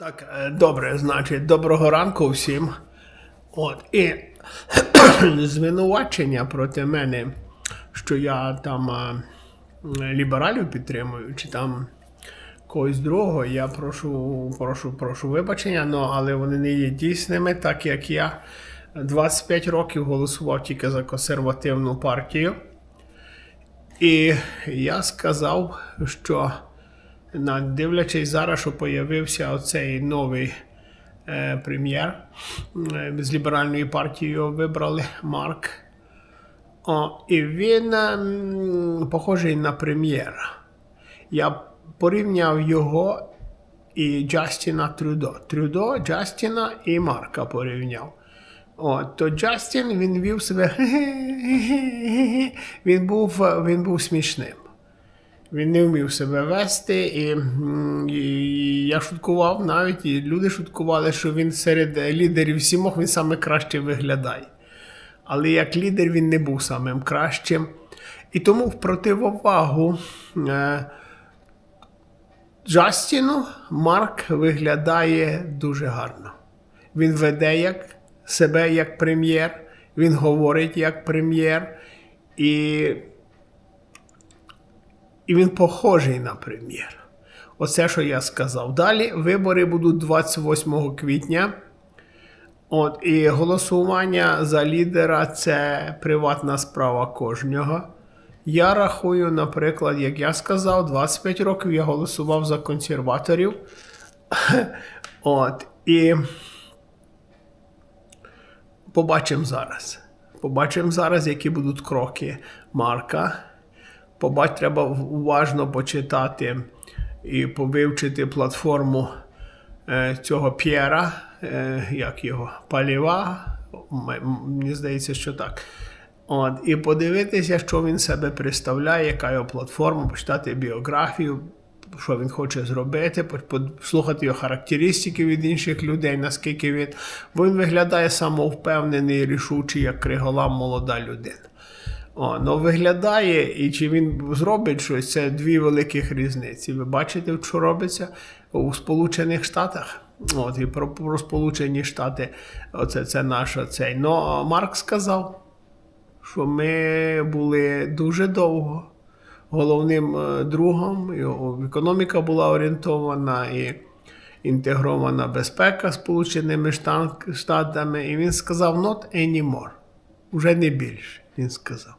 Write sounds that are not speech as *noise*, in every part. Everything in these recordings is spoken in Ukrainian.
Так, е, добре, значить, доброго ранку всім. От, і *clears throat* звинувачення проти мене, що я там е, лібералів підтримую, чи там когось другого, я прошу, прошу, прошу вибачення, ну, але вони не є дійсними, так як я 25 років голосував тільки за консервативну партію. І я сказав, що дивлячись зараз, що появився оцей новий е, прем'єр е, з ліберальної партії його вибрали Марк. О, і він ем, похожий на прем'єра. Я порівняв його і Джастіна Трюдо. Трюдо, Джастіна і Марка порівняв. От, то Джастін він вів себе. *laughs* Він був, він був смішним. Він не вмів себе вести, і, і я шуткував навіть, і люди шуткували, що він серед лідерів сімох він саме краще виглядає. Але як лідер він не був самим кращим. І тому в противовагу е, Джастіну Марк виглядає дуже гарно. Він веде як себе як прем'єр, він говорить як прем'єр, і і він похожий на прем'єр. Оце, що я сказав. Далі вибори будуть 28 квітня. От, і голосування за лідера це приватна справа кожного. Я рахую, наприклад, як я сказав, 25 років я голосував за консерваторів. *laughs* От, і побачимо зараз. Побачимо зараз, які будуть кроки Марка. Побач, треба уважно почитати і повивчити платформу е, цього П'єра, е, як його, Паліва. Мені здається, що так. От, і подивитися, що він себе представляє, яка його платформа, почитати біографію, що він хоче зробити, по- послухати його характеристики від інших людей, наскільки він. Він виглядає самовпевнений, рішучий, як криголам молода людина. Ну виглядає, і чи він зробить щось, це дві великих різниці. Ви бачите, що робиться у Сполучених Штатах. От, і про, про Сполучені Штати, оце це наш цей. Ну, Марк сказав, що ми були дуже довго головним е, другом, і економіка була орієнтована і інтегрована безпека Сполученими Штатами. І він сказав, not anymore. Уже не більше, він сказав.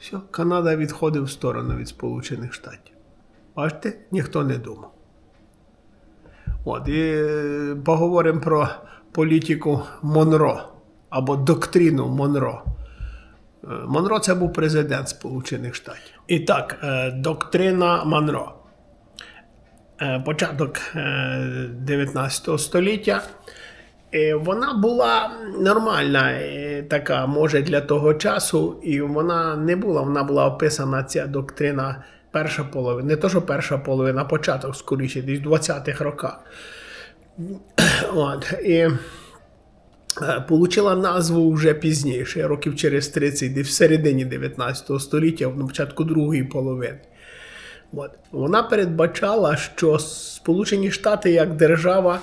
Все, Канада відходить в сторону від Сполучених Штатів. Бачите, ніхто не думав. От, і е, поговоримо про політику Монро або доктрину Монро. Е, Монро це був президент Сполучених Штатів. І так, е, доктрина Монро. Початок е, 19 століття. Е, Вона була нормальна, е, така, може, для того часу, і вона не була, вона була описана ця доктрина перша половина. Не то, що перша половина, а початок скоріше, десь в 20-х роках. От, і е, Получила назву вже пізніше, років через 30, десь в середині 19 століття, на початку другої половини. От. Вона передбачала, що Сполучені Штати як держава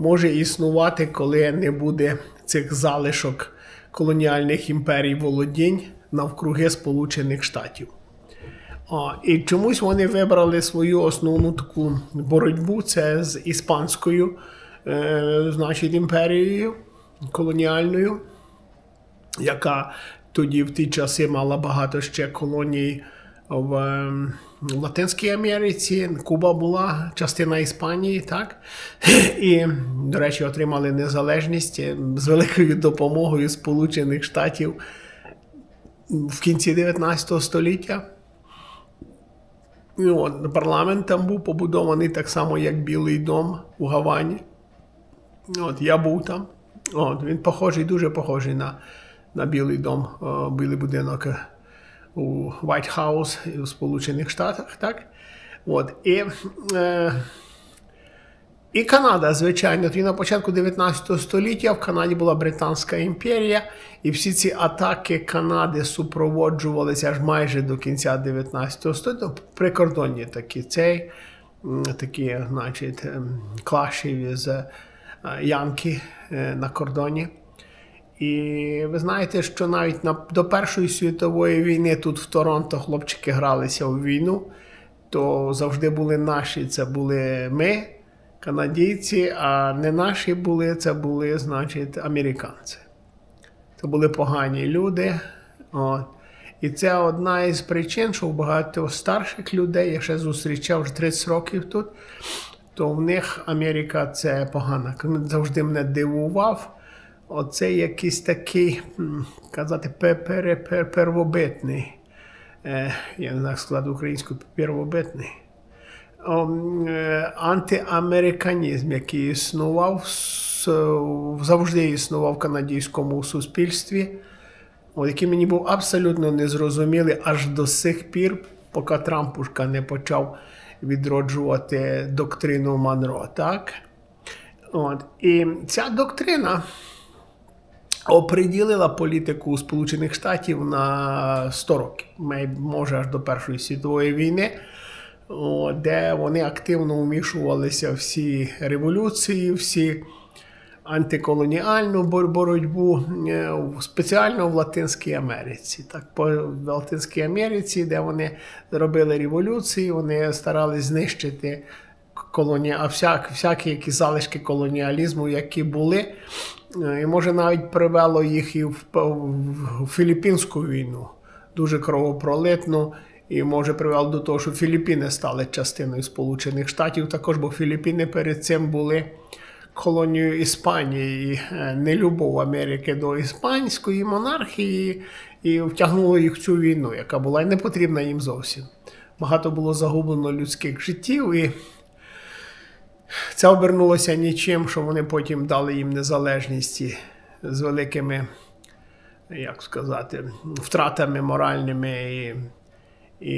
може існувати, коли не буде цих залишок колоніальних імперій володінь навкруги Сполучених Штатів. І чомусь вони вибрали свою основну таку боротьбу це з іспанською, е, значить, імперією колоніальною, яка тоді в ті часи мала багато ще колоній в, ем, Латинській Америці. Куба була частина Іспанії, так? *laughs* І, до речі, отримали незалежність е, з великою допомогою Сполучених Штатів в кінці 19 століття. І от, парламент там був побудований так само, як Білий дом у Гавані. От, я був там. От, він похожий, дуже похожий на, на Білий дом, о, Білий будинок е, у White House у Сполучених Штатах. Так? От, і, е, і Канада, звичайно, тоді на початку 19 століття в Канаді була Британська імперія, і всі ці атаки Канади супроводжувалися аж майже до кінця 19 століття, прикордонні такі цей. такі, значить, ем, клашів з е, Янки е, на кордоні. І ви знаєте, що навіть на, до Першої світової війни тут в Торонто хлопчики гралися у війну, то завжди були наші. Це були ми, канадійці, а не наші були, це були, значить, американці. Це були погані люди. От. І це одна із причин, що у багато старших людей, я ще зустрічав вже 30 років тут, то в них Америка це погана. Завжди мене дивував. Оце якийсь такий, казати, пе- пере- пер- первобитний. Е, я не знаю, сказати українською первобитний. Е, антиамериканізм, який існував, завжди існував в канадському суспільстві, який мені був абсолютно незрозумілий аж до сих пір, поки Трампушка не почав відроджувати доктрину Монро. Так? От. І ця доктрина оприділила політику Сполучених Штатів на 100 років, може аж до Першої світової війни, де вони активно вмішувалися всі революції, всі антиколоніальну боротьбу е, спеціально в Латинській Америці. Так, в Латинській Америці, де вони зробили революції, вони старались знищити колоні... всяк, всякі які залишки колоніалізму, які були. І може навіть привело їх і в, в Філіппінську війну, дуже кровопролитну. І може привело до того, що Філіппіни стали частиною Сполучених Штатів. Також, бо Філіппіни перед цим були колонією Іспанії, і е, нелюбов Америки до іспанської монархії, і втягнуло їх в цю війну, яка була і не потрібна їм зовсім. Багато було загублено людських життів, і це обернулося нічим, що вони потім дали їм незалежність з великими, як сказати, втратами моральними і, і,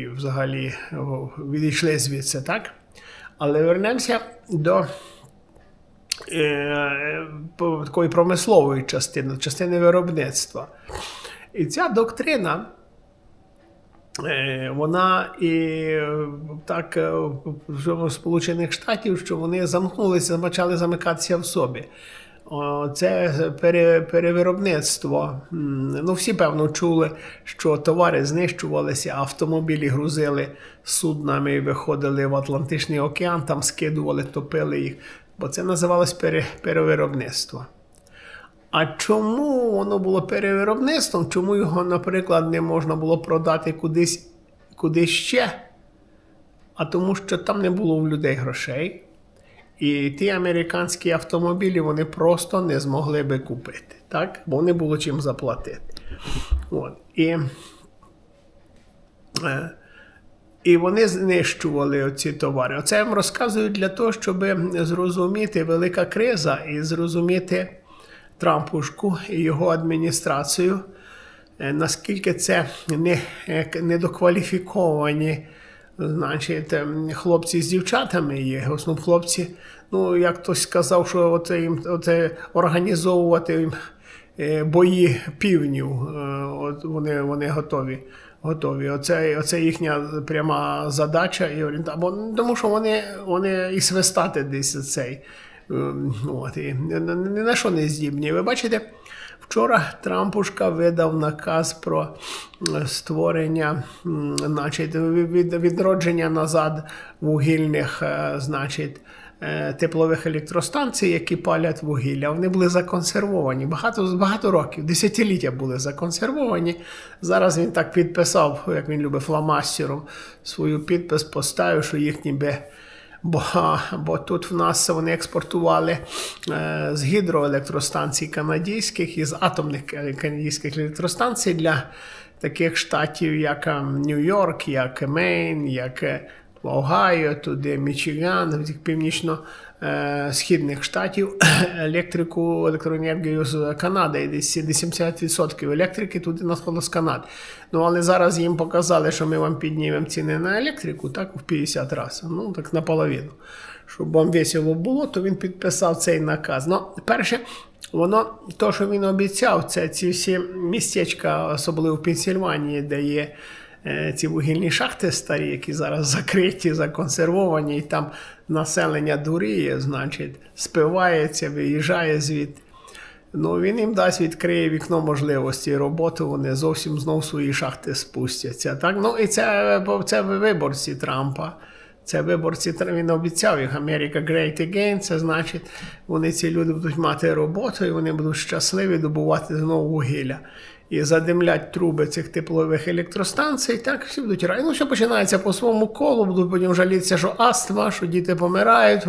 і взагалі відійшли звідси, так? Але вернемося до е, такої промислової частини, частини виробництва. І ця доктрина. Е, Вона і так е, в Сполучених Штатів, що вони замкнулися, почали замикатися в собі. Це пере, перевиробництво. Ну, всі, певно, чули, що товари знищувалися, автомобілі грузили суднами, виходили в Атлантичний океан, там скидували, топили їх. Бо це називалось пере, перевиробництво. А чому воно було перевиробництвом? Чому його, наприклад, не можна було продати кудись, кудись ще? А тому, що там не було в людей грошей. І ті американські автомобілі вони просто не змогли би купити, так? бо не було чим заплатити. От. І, е, і вони знищували ці товари. Оце я вам розказую для того, щоб зрозуміти велика криза і зрозуміти Трампушку і його адміністрацію, е, наскільки це не, е, недокваліфіковані значить, ем, хлопці з дівчатами є. В основному хлопці, ну, як хтось сказав, що оце їм оце організовувати їм е, бої півнів, от вони, вони готові. Готові. Оце, оце їхня пряма задача і орієнта. Бо, тому що вони, вони і свистати десь цей. Ем, От, і ні на- що не здібні. Ви бачите, вчора Трампушка видав наказ про створення, значить, відродження назад вугільних, е, значить, е, теплових електростанцій, які палять вугілля. Вони були законсервовані. Багато, багато років, десятиліття були законсервовані. Зараз він так підписав, як він любить, фломастером свою підпис, поставив, що їх ніби. Бо, бо тут в нас вони експортували е, з гідроелектростанцій канадських і з атомних канадійських електростанцій для таких штатів, як е, Нью-Йорк, як Мейн, як е, Огайо, туди Мічиган, тих північно-східних штатів *clears throat* електрику, електроенергію з Канади. Десь 70% електрики туди надходило з Канади. Ну але зараз їм показали, що ми вам піднімемо ціни на електрику так в 50 разів. Ну так наполовину. Щоб вам весело було, то він підписав цей наказ. Ну, перше, воно, то, що він обіцяв, це ці всі містечка, особливо в Пенсільванії, де є е, ці вугільні шахти старі, які зараз закриті, законсервовані, і там населення дуріє, значить, спивається, виїжджає звідти. Ну, він їм дасть, відкриє вікно можливості роботи, вони зовсім знов свої шахти спустяться. Так? Ну, і це, це виборці Трампа. Це виборці, він обіцяв їх Америка Great Again, це значить, вони ці люди будуть мати роботу і вони будуть щасливі добувати знову вугілля. І задимлять труби цих теплових електростанцій, так всі будуть раді. Ну, що починається по своєму колу, будуть потім жалітися, що астма, що діти помирають,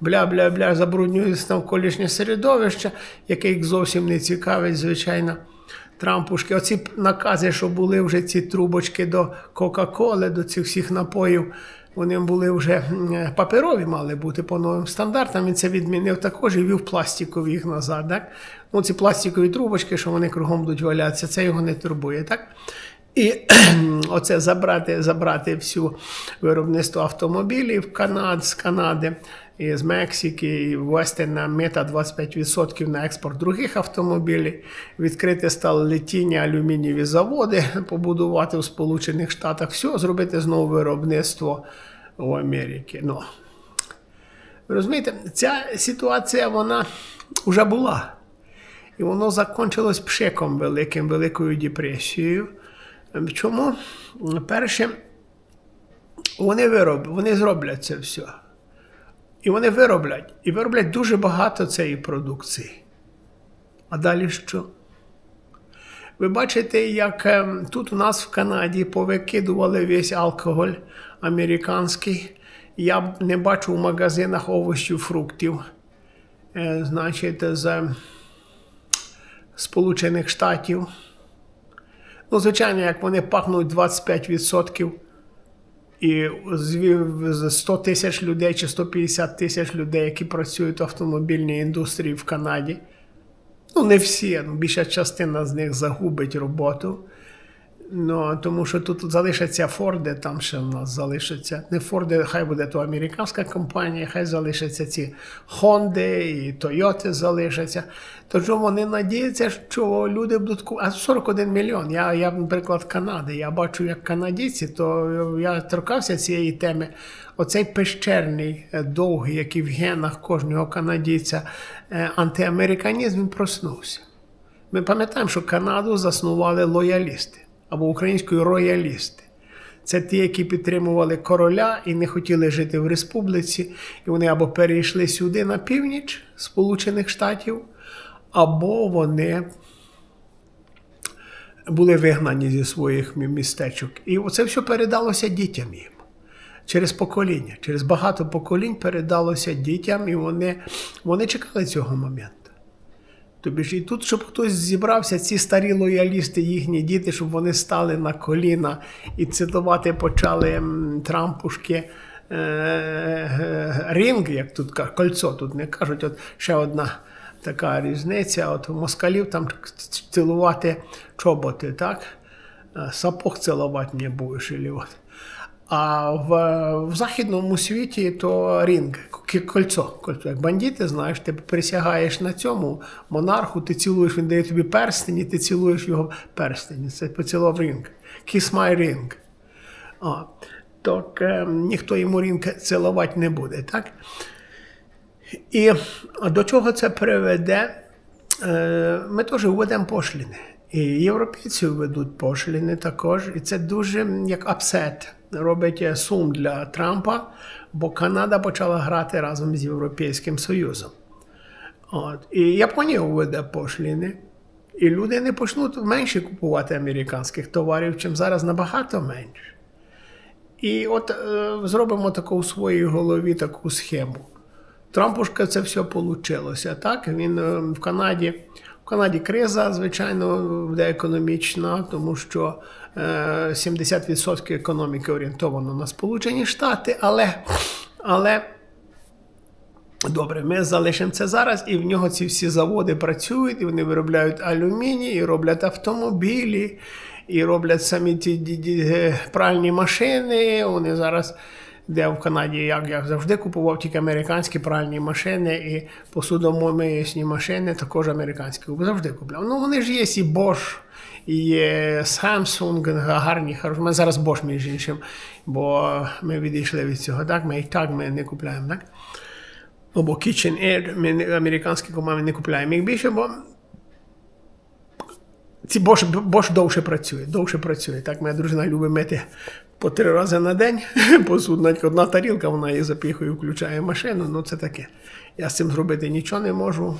бля-бля-бля, забруднюється навколишнє середовище, яке їх зовсім не цікавить, звичайно. Трампушки, оці накази, що були вже ці трубочки до Кока-Коли, до цих всіх напоїв, вони були вже паперові, мали бути по новим стандартам. Він це відмінив також і вів пластикові їх назад. Так? Ну, ці пластикові трубочки, що вони кругом будуть валятися, це його не турбує. Так? І *clears throat* оце забрати, забрати всю виробництво автомобілів Канад, з Канади, з Мексики, ввести на мета 25% на експорт других автомобілів, відкрити сталелітіння, алюмінієві заводи, *laughs* побудувати в Сполучених Штатах, все, зробити знову виробництво в Америці. Ну, розумієте, ця ситуація вона вже була. І воно закончилось пшиком великим, великою депресією. Чому? Перше, вони вироб, вони зроблять це все. І вони вироблять. І вироблять дуже багато цієї продукції. А далі що? Ви бачите, як ем, тут у нас в Канаді повикидували весь алкоголь американський. Я не бачу в магазинах овочів, фруктів. Е, Значить, з Сполучених Штатів. Ну, звичайно, як вони пахнуть 25%, і з- з 100 тисяч людей чи 150 тисяч людей, які працюють в автомобільній індустрії в Канаді. Ну, не всі, ну, більша частина з них загубить роботу. Ну, тому що тут залишаться Форди, там ще в нас залишаться. Не Форди, хай буде то американська компанія, хай залишаться ці Хонди і Тойоти залишаться. Тож вони надіються, що люди будуть А 41 мільйон. Я, я, наприклад, Канади. Я бачу, як канадійці, то я торкався цієї теми. Оцей пещерний, е, довгий, який в генах кожного канадійця, е, антиамериканізм він проснувся. Ми пам'ятаємо, що Канаду заснували лоялісти або українською роялісти. Це ті, які підтримували короля і не хотіли жити в республіці, і вони або перейшли сюди на північ Сполучених Штатів, або вони були вигнані зі своїх містечок. І це все передалося дітям їм. Через покоління, через багато поколінь передалося дітям, і вони, вони чекали цього моменту. Тобі ж і тут, щоб хтось зібрався, ці старі лоялісти, їхні діти, щоб вони стали на коліна і цитувати почали Трампушки е, е, рінг, як тут кажуть, кольцо, тут не кажуть, от ще одна така різниця. От москалів там цілувати чоботи, так? Е, Сапог цілувати не будеш. от. А в, в західному світі то рінг, кольцо. кольцо. Як бандити, знаєш, ти присягаєш на цьому монарху, ти цілуєш, він дає тобі перстень, і ти цілуєш його перстень. Це поцілував рінг. Kiss my ring. А, так е, ніхто йому рінг цілувати не буде, так? І до чого це приведе? Е, Ми теж введемо пошліни. І європейці введуть пошліни також. І це дуже як апсет. Робить е, сум для Трампа, бо Канада почала грати разом з Європейським Союзом. От. І Японія введе пошліни. І люди не почнуть менше купувати американських товарів, чим зараз набагато менше. І от е, зробимо таку у своїй голові таку схему. Трампушка це все вийшло. Так? Він е, в Канаді. Канаді криза, звичайно, буде економічна, тому що е, 70% економіки орієнтовано на Сполучені Штати, але, але добре, ми залишимо це зараз, і в нього ці всі заводи працюють, і вони виробляють алюміній, і роблять автомобілі, і роблять самі ті е, пральні машини. Вони зараз де в Канаді як я завжди купував тільки американські пральні машини і посудомиїсні машини також американські. Завжди купляв. Ну вони ж є і Bosch, і Samsung, гарні, хороші. Ми зараз Bosch, між іншим, бо ми відійшли від цього. Так, ми і так ми не купляємо, так? Або KitchenAid, ми американські компанії не купляємо їх більше, бо ці Bosch довше працює, довше працює. Так, моя дружина любить мити по три рази на день *laughs* посуд, одна тарілка, вона її запіхує, включає машину, ну це таке. Я з цим зробити нічого не можу.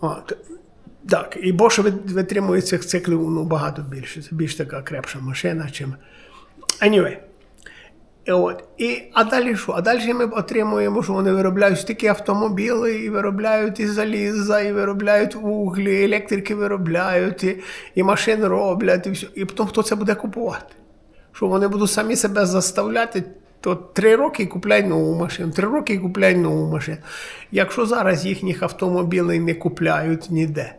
От. Так, і вит- витримує цих циклів ну, багато більше. Це більш така крепша машина, чим. Anyway. От. І, а далі що? А далі ми отримуємо, що вони виробляють стільки автомобілі, і виробляють і заліза, і виробляють углі, і електрики виробляють, і, і машин роблять, і все. І потім хто це буде купувати? Що вони будуть самі себе заставляти, то три роки купляй нову машину, три роки купляй нову машину. Якщо зараз їхніх автомобілей не купляють ніде,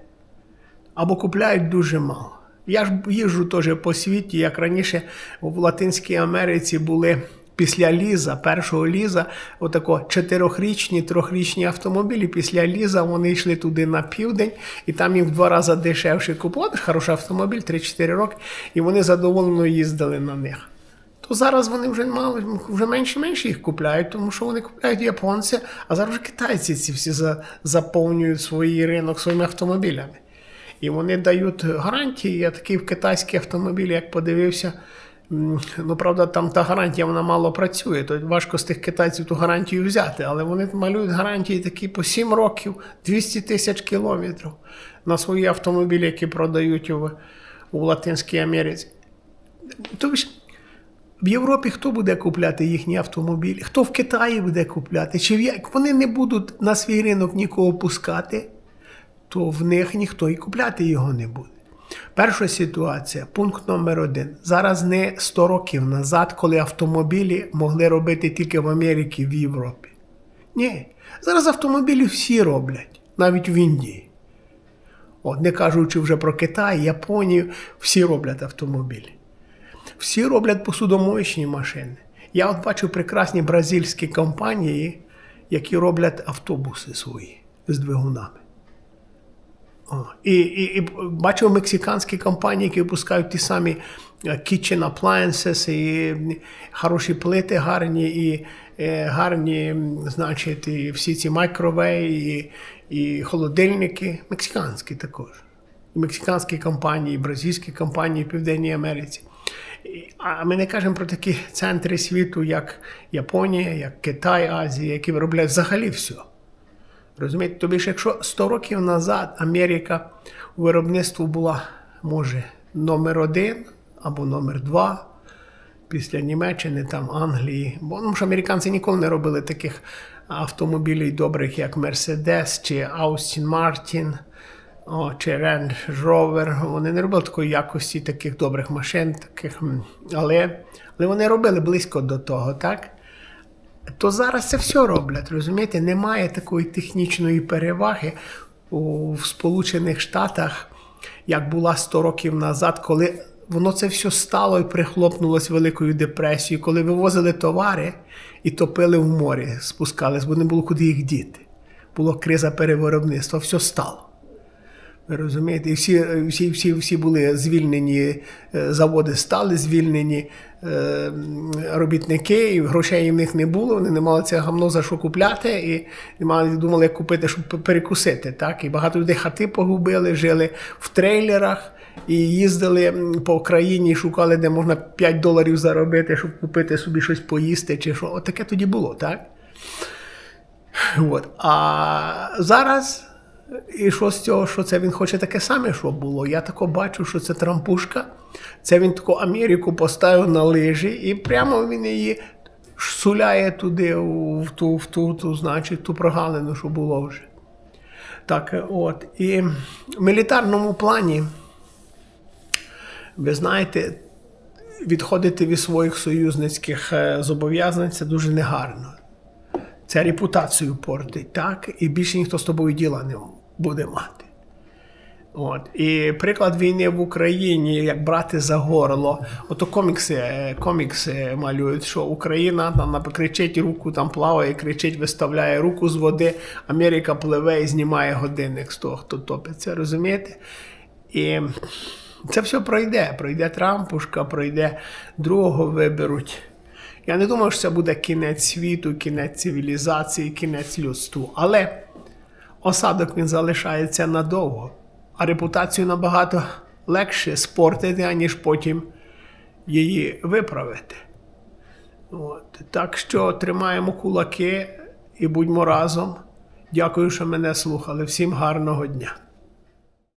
або купляють дуже мало. Я ж їжджу теж по світі, як раніше в Латинській Америці були після ліза, першого ліза, отако чотирьохрічні, трьохрічні автомобілі. Після ліза вони йшли туди на південь, і там їм в два рази дешевше купувати. Хороший автомобіль, 3-4 роки, і вони задоволено їздили на них. То зараз вони вже мало вже менше менше їх купляють, тому що вони купляють японці, а зараз вже китайці ці всі за, заповнюють свій ринок своїми автомобілями. І вони дають гарантії. Я такий в китайські автомобілі, як подивився. Ну, правда, там та гарантія вона мало працює, то важко з тих китайців ту гарантію взяти, але вони малюють гарантії такі по 7 років, 200 тисяч кілометрів на свої автомобілі, які продають у, у Латинській Америці. Тобто, в Європі хто буде купляти їхні автомобілі? Хто в Китаї буде купляти? Чи як вони не будуть на свій ринок нікого пускати, то в них ніхто і купляти його не буде. Перша ситуація, пункт номер один. Зараз не 100 років назад, коли автомобілі могли робити тільки в Америці, в Європі. Ні. Зараз автомобілі всі роблять, навіть в Індії. От, не кажучи вже про Китай, Японію, всі роблять автомобілі. Всі роблять посудомоєчні машини. Я от бачу прекрасні бразильські компанії, які роблять автобуси свої з двигунами. І, і, і бачив мексиканські компанії, які випускають ті самі е, kitchen appliances, і хороші плити гарні, і е, гарні, значить, і всі ці мікровей, і, і холодильники. Мексиканські також. І мексиканські компанії, і бразильські компанії в Південній Америці. А ми не кажемо про такі центри світу, як Японія, як Китай, Азія, які виробляють взагалі все. Розумієте, тобі ж якщо 100 років назад Америка у виробництву була, може, номер один або номер два після Німеччини, там Англії. Бо ну, американці ніколи не робили таких автомобілів добрих, як Mercedes чи Austin Martin, о, чи Range Rover. Вони не робили такої якості таких добрих машин, таких, але, але вони робили близько до того, так? То зараз це все роблять. Розумієте, немає такої технічної переваги у, Сполучених Штатах, як була 100 років назад, коли воно це все стало і прихлопнулося Великою депресією, коли вивозили товари і топили в морі, спускались, бо не було куди їх діти. Була криза перевиробництва, все стало. Розумієте, і всі, всі, всі, всі були звільнені, е, заводи стали звільнені, е, робітники, і грошей в них не було, вони не мали це гамно за що купляти, і не мали думали, як купити, щоб перекусити. Так? І багато людей хати погубили, жили в трейлерах і їздили по країні, шукали, де можна 5 доларів заробити, щоб купити собі щось поїсти, чи що. От тоді було, так? От. А зараз, і що з цього, що це він хоче таке саме, що було. Я тако бачу, що це трампушка. Це він таку Америку поставив на лижі, і прямо він її суляє туди, в ту, в ту, ту, значить, ту прогалину, що було вже. Так, от. І в мілітарному плані, ви знаєте, відходити від своїх союзницьких е, зобов'язань це дуже негарно. Це репутацію портить, так? І більше ніхто з тобою діла не буде мати. От. І приклад війни в Україні, як брати за горло. Ото комікси, е, комікси малюють, що Україна там кричить руку, там плаває, кричить, виставляє руку з води, Америка пливе і знімає годинник з того, хто топиться. Розумієте? І це все пройде. Пройде Трампушка, пройде другого виберуть. Я не думаю, що це буде кінець світу, кінець цивілізації, кінець людству. Але осадок він залишається надовго, а репутацію набагато легше спортити, аніж потім її виправити. От. Так що тримаємо кулаки і будьмо разом. Дякую, що мене слухали. Всім гарного дня.